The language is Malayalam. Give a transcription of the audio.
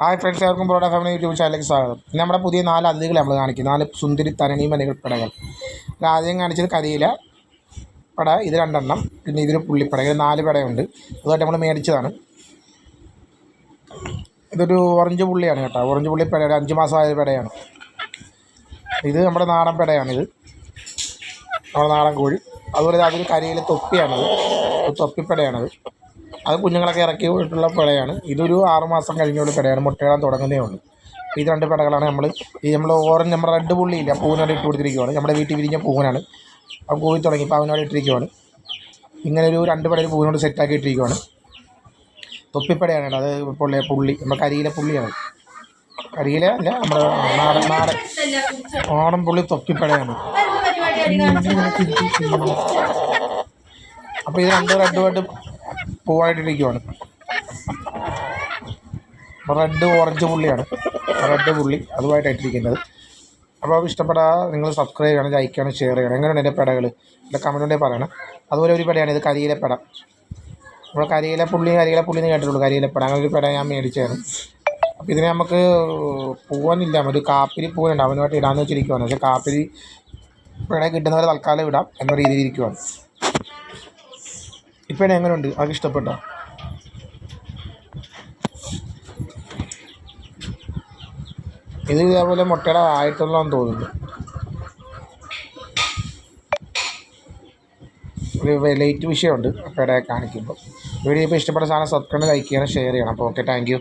ഹായ് ഫ്രണ്ട്സ് എല്ലാവർക്കും ബറോഡ ഫാമിലി യൂട്യൂബ് ചാനലിലേക്ക് സ്വാഗതം. നമ്മുടെ പുതിയ നാല് അതിഥികൾ നമ്മൾ കാണിക്കും. നാല് സുന്ദരി തരണി പടകൾ. ആദ്യം കാണിച്ചത് കരിയില പട ഇത് രണ്ടെണ്ണം. പിന്നെ ഇതൊരു പുള്ളിപ്പട. ഇത് നാല് പടയുണ്ട്. അതുമായിട്ട് നമ്മൾ മേടിച്ചതാണ്. ഇതൊരു ഓറഞ്ച് പുള്ളിയാണ് കേട്ടോ. ഓറഞ്ച് പുള്ളി പട ഒരു അഞ്ച് മാസമായ പടയാണ്. ഇത് നമ്മുടെ നാടൻ പടയാണിത്. നമ്മുടെ നാടൻ കോഴി. അതുപോലെ അതൊരു കരിയിലെ തൊപ്പിയാണത്. തൊപ്പിപ്പടയാണത്. അത് കുഞ്ഞുങ്ങളൊക്കെ ഇറക്കി വിട്ടുള്ള പിടയാണ് ഇതൊരു ആറുമാസം കഴിഞ്ഞുള്ള പിടയാണ് മുട്ടയിടാൻ തുടങ്ങുന്നേ ഉള്ളൂ. അപ്പോൾ ഇത് രണ്ട് പിടകളാണ് നമ്മൾ ഈ നമ്മൾ ഓറഞ്ച് നമ്മുടെ റെഡ് പുള്ളിയില്ല പൂവിനോട് ഇട്ട് കൊടുത്തിരിക്കുവാണ്. നമ്മുടെ വീട്ടിൽ വിരിഞ്ഞ പൂവനാണ് അപ്പോൾ പൂവി തുടങ്ങി ഇപ്പോൾ അവനോട് ഇട്ടിരിക്കുവാണ്. ഇങ്ങനെ ഒരു രണ്ട് പിടയിൽ പൂവിനോട് സെറ്റാക്കി ഇട്ടിരിക്കുവാണ്. തൊപ്പിപ്പടയാണ്. അത് പുള്ളി പുള്ളി. നമ്മുടെ കരിയിലെ പുള്ളിയാണ്. കരിയിലെ അല്ല നമ്മുടെ നാടൻ നാടൻ ഓണം പുള്ളി തൊപ്പിപ്പടയാണ് അപ്പോൾ ഇത് രണ്ട് റെഡുമായിട്ട് പൂവായിട്ടിരിക്കുവാണ്. റെഡ് ഓറഞ്ച് പുള്ളിയാണ്. റെഡ് പുള്ളി അതുമായിട്ടായിട്ടിരിക്കുന്നത്. അപ്പോൾ ഇഷ്ടപ്പെടാ നിങ്ങൾ സബ്സ്ക്രൈബ് ചെയ്യണം ലൈക്ക് ചെയ്യണം ഷെയർ ചെയ്യണം. എങ്ങനെയാണ് എന്റെ പെടകൾ എന്റെ കമന്റുണ്ടെങ്കിൽ പറയണം. അതുപോലെ ഒരു പടയാണ് ഇത് കരിയിലെ പടം നമ്മൾ കരിയിലെ പുള്ളി കരിയില പുള്ളി എന്ന് കേട്ടിട്ടുള്ളൂ കരിയിലെ പെട അങ്ങനെ ഒരു പട ഞാൻ മേടിച്ചായിരുന്നു. അപ്പോൾ ഇതിനെ നമുക്ക് പൂവനില്ല. ഒരു കാപ്പിരി പൂവനുണ്ട് അവനുമായിട്ട് ഇടാമെന്ന് വെച്ചിരിക്കുവാണ്. പക്ഷേ കാപ്പിരി പെട കിട്ടുന്നവരെ തൽക്കാലം ഇടാം എന്ന രീതിയിൽ ഇരിക്കുവാണ്. ഇപ്പം എങ്ങനെയുണ്ട് അത് ഇഷ്ടപ്പെട്ട? ഇത് ഇതേപോലെ മുട്ടയുടെ ആയിട്ടുള്ളതെന്ന് തോന്നുന്നു. ഒരു ലൈറ്റ് വിഷയമുണ്ട്. പേടെ കാണിക്കുമ്പോൾ വീഡിയോ ഇപ്പോൾ ഇഷ്ടപ്പെട്ട സാധനം സബ്സ്ക്രൈബ് ലൈക്ക് ചെയ്യണം ഷെയർ ചെയ്യണം. അപ്പോൾ ഓക്കെ താങ്ക്